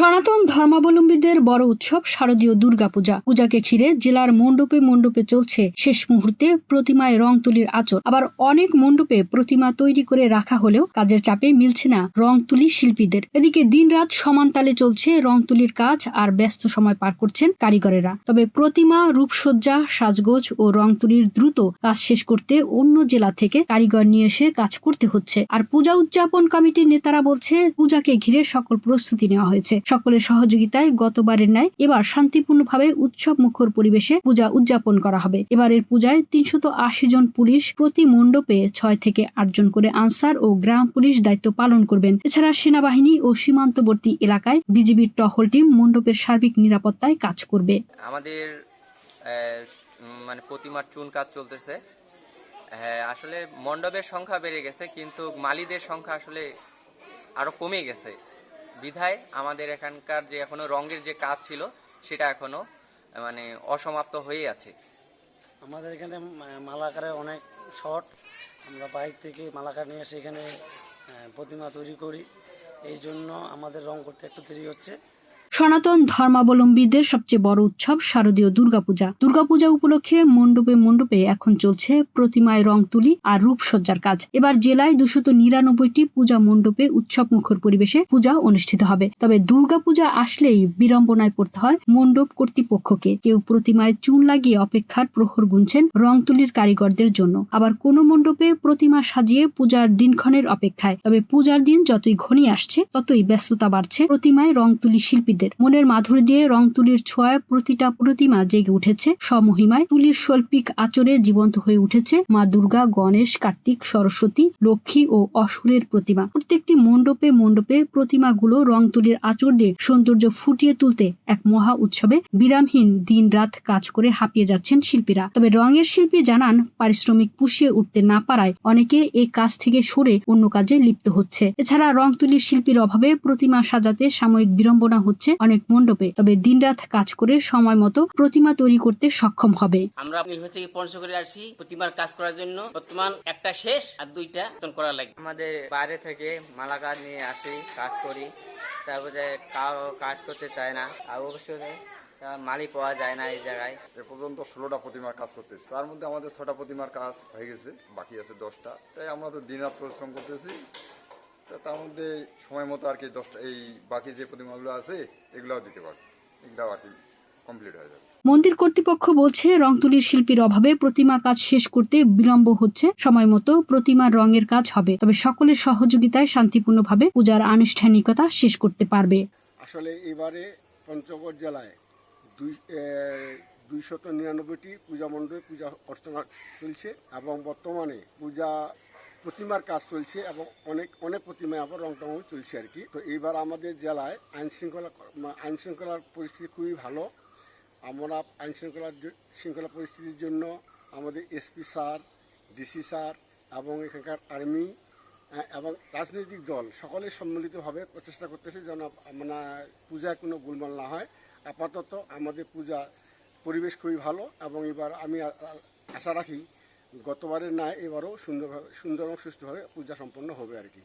সনাতন ধর্মাবলম্বীদের বড় উৎসব শারদীয় দুর্গাপূজা। পূজাকে ঘিরে জেলার মণ্ডপে মণ্ডপে চলছে শেষ মুহূর্তে প্রতিমায় রং তুলির আচর আবার অনেক মণ্ডপে প্রতিমা তৈরি করে রাখা হলেও কাজের চাপে মিলছে না রং তুলি শিল্পীদের। এদিকে দিনরাত সমান তালে চলছে রং তুলির কাজ আর ব্যস্ত সময় পার করছেন কারিগরেরা। তবে প্রতিমা, রূপসজ্জা, সাজগোজ ও রং তুলির দ্রুত কাজ শেষ করতে অন্য জেলা থেকে কারিগর নিয়ে এসে কাজ করতে হচ্ছে। আর পূজা উদযাপন কমিটির নেতারা বলছে, পূজাকে ঘিরে সকল প্রস্তুতি নেওয়া হয়েছে। সকলের সহযোগিতায় গতবারের ন্যায় এবার শান্তিপূর্ণভাবে উৎসব মুখর পরিবেশে পূজা উদযাপন করা হবে। এবারের পূজায় তিনশত আশি জন পুলিশ প্রতি মণ্ডপে ছয় থেকে আটজন করে আনসার ও গ্রাম পুলিশ দায়িত্ব পালন করবেন। এছাড়া সেনাবাহিনী ও সীমান্তবর্তী এলাকায় বিজিবির টহল টিম মণ্ডপের সার্বিক নিরাপত্তায় কাজ করবে। আমাদের মানে প্রতিমার চুন কাজ চলতেছে। হ্যাঁ আসলে মণ্ডপের সংখ্যা বেড়ে গেছে, কিন্তু মালিদের সংখ্যা আসলে আরও কমে গেছে। বিধায় আমাদের এখানকার যে এখনও রঙের যে কাজ ছিল, সেটা এখনও মানে অসমাপ্ত হয়ে আছে। আমাদের এখানে মালাকারে অনেক শর্ট আমরা বাইর থেকে মালাকার নিয়ে এসে এখানে প্রতিমা তৈরি করি। এই জন্য আমাদের রং করতে একটু দেরি হচ্ছে। সনাতন ধর্মাবলম্বীদের সবচেয়ে বড় উৎসব শারদীয় দুর্গাপূজা। দুর্গাপূজা উপলক্ষে মণ্ডপে মণ্ডপে এখন চলছে প্রতিমায় রং তুলি আর রূপসজ্জার কাজ। এবার জেলায় দুশত নিরানব্বইটি পূজা মণ্ডপে উৎসব মুখর পরিবেশে পূজা অনুষ্ঠিত হবে। তবে দুর্গাপূজা আসলেই বিড়ম্বনায় পড়তে হয় মণ্ডপ কর্তৃপক্ষকে। কেউ প্রতিমায় চুন লাগিয়ে অপেক্ষার প্রহর গুনছেন রং তুলির কারিগরদের জন্য। আবার কোনো মণ্ডপে প্রতিমা সাজিয়ে পূজার দিনক্ষণের অপেক্ষায়। তবে পূজার দিন যতই ঘনিয়ে আসছে, ততই ব্যস্ততা বাড়ছে। প্রতিমায় রং তুলি শিল্পীদের মনের মাধুরী দিয়ে রং তুলির ছোঁয়ায় প্রতিটা প্রতিমা জেগে উঠেছে। স্বমহিমায় তুলির শৈল্পিক আচরে জীবন্ত হয়ে উঠেছে মা দুর্গা, গণেশ, কার্তিক, সরস্বতী, লক্ষ্মী ও অসুরের প্রতিমা। প্রত্যেকটি মণ্ডপে মণ্ডপে প্রতিমাগুলো রং তুলির আচর দিয়ে সৌন্দর্য ফুটিয়ে তুলতে এক মহা উৎসবে বিরামহীন দিন রাত কাজ করে হাঁপিয়ে যাচ্ছেন শিল্পীরা। তবে রঙের শিল্পী জানান, পারিশ্রমিক পুষিয়ে উঠতে না পারায় অনেকে এই কাজ থেকে সরে অন্য কাজে লিপ্ত হচ্ছে। এছাড়া রং তুলির শিল্পীর অভাবে প্রতিমা সাজাতে সাময়িক বিড়ম্বনা হচ্ছে অনেক মণ্ডপে। তবে দিনরাত কাজ করে সময় মতো প্রতিমা তৈরি করতে সক্ষম হবে। আমরা নির্ভর থেকে পঞ্চগড়ে আসি প্রতিমার কাজ করার জন্য। বর্তমান একটা শেষ আর দুইটা নতুন করা লাগে আমাদের বাইরে থেকে মালাকার নিয়ে আসি কাজ করি। তারপরে কাউ কাজ করতে চায় না আর অবশ্যই মালি পাওয়া যায় না এই জায়গায়। এ পর্যন্ত ষোলোটা প্রতিমার কাজ করতেছি। তার মধ্যে আমাদের ছটা প্রতিমার কাজ হয়ে গেছে বাকি আছে দশটা। তাই আমরা তো দিন রাত পরিশ্রম করতেছি। তার মধ্যে সময় মতো আর কি দশটা এই বাকি যে প্রতিমাগুলো আছে এগুলাও দিতে পারব। এগুলাও আর কি কমপ্লিট হয়ে যাবে। মন্দির কর্তৃপক্ষ বলছে রং তুলির শিল্পীর অভাবে প্রতিমা কাজ শেষ করতে বিলম্ব হচ্ছে। সময় মতো প্রতিমার রঙের কাজ হবে তবে সকলের সহযোগিতায় শান্তিপূর্ণভাবে পূজার আনুষ্ঠানিকতা শেষ করতে পারবে। আসলে এবারে পঞ্চগড় জেলায় দুই দুইশত নিরানব্বইটি পূজা মণ্ডপে পূজা অর্চনা চলছে এবং বর্তমানে পূজা প্রতিমার কাজ চলছে এবং অনেক অনেক প্রতিমায় আবার রং টং চলছে আর কি। তো এইবার আমাদের জেলায় আইন শৃঙ্খলা আইন শৃঙ্খলার পরিস্থিতি খুবই ভালো। আমরা আইন শৃঙ্খলার শৃঙ্খলা পরিস্থিতির জন্য আমাদের এসপি স্যার, ডিসি স্যার এবং এখানকার আর্মি এবং রাজনৈতিক দল সকলে সম্মিলিতভাবে প্রচেষ্টা করতেছে যেন মানে পূজায় কোনো গোলমাল না হয়। আপাতত আমাদের পূজা পরিবেশ খুবই ভালো এবং এবার আমি আশা রাখি গতবারের ন্যায় এবারও সুন্দরভাবে সুন্দর এবং সুষ্ঠুভাবে পূজা সম্পন্ন হবে আর কি।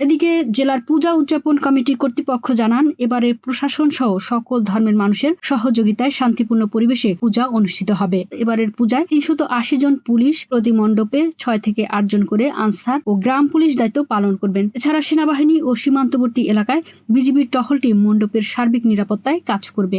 এদিকে জেলার পূজা উদযাপন কমিটির কর্তৃপক্ষ জানান এবারে প্রশাসন সহ সকল ধর্মের মানুষের সহযোগিতায় শান্তিপূর্ণ পরিবেশে পূজা অনুষ্ঠিত হবে। এবারের পূজায় তিনশত আশি জন পুলিশ প্রতি মণ্ডপে ছয় থেকে আট জন করে আনসার ও গ্রাম পুলিশ দায়িত্ব পালন করবেন। এছাড়া সেনাবাহিনী ও সীমান্তবর্তী এলাকায় বিজিবির টহলটি মণ্ডপের সার্বিক নিরাপত্তায় কাজ করবে।